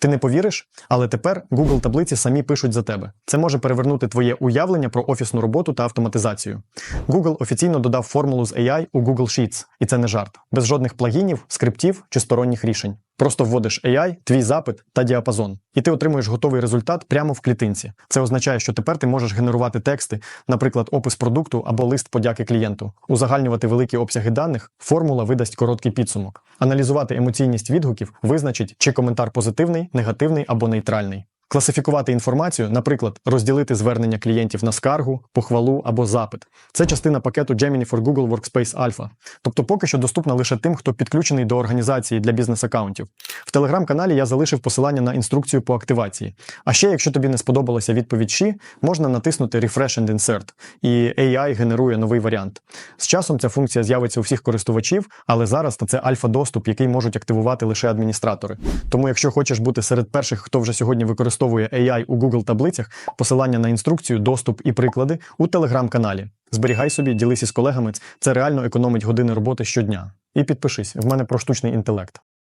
Ти не повіриш, але тепер Google таблиці самі пишуть за тебе. Це може перевернути твоє уявлення про офісну роботу та автоматизацію. Google офіційно додав формулу з AI у Google Sheets, і це не жарт, без жодних плагінів, скриптів чи сторонніх рішень. Просто вводиш AI, твій запит та діапазон, і ти отримуєш готовий результат прямо в клітинці. Це означає, що тепер ти можеш генерувати тексти, наприклад, опис продукту або лист подяки клієнту, узагальнювати великі обсяги даних, формула видасть короткий підсумок, аналізувати емоційність відгуків, визначить, чи коментар позитивний, негативний або нейтральний. Класифікувати інформацію, наприклад, розділити звернення клієнтів на скаргу, похвалу або запит. Це частина пакету Gemini for Google Workspace Alpha. Тобто поки що доступна лише тим, хто підключений до організації для бізнес-аккаунтів. В телеграм-каналі я залишив посилання на інструкцію по активації. А ще, якщо тобі не сподобалася відповідь «Ші», можна натиснути Refresh and Insert, і AI генерує новий варіант. З часом ця функція з'явиться у всіх користувачів, але зараз це альфа-доступ, який можуть активувати лише адміністратори. Тому, якщо хочеш бути серед перших, хто вже сьогодні використовує AI у Google таблицях, посилання на інструкцію, доступ і приклади у телеграм-каналі. Зберігай собі, ділися із колегами. Це реально економить години роботи щодня. І підпишись, в мене про штучний інтелект.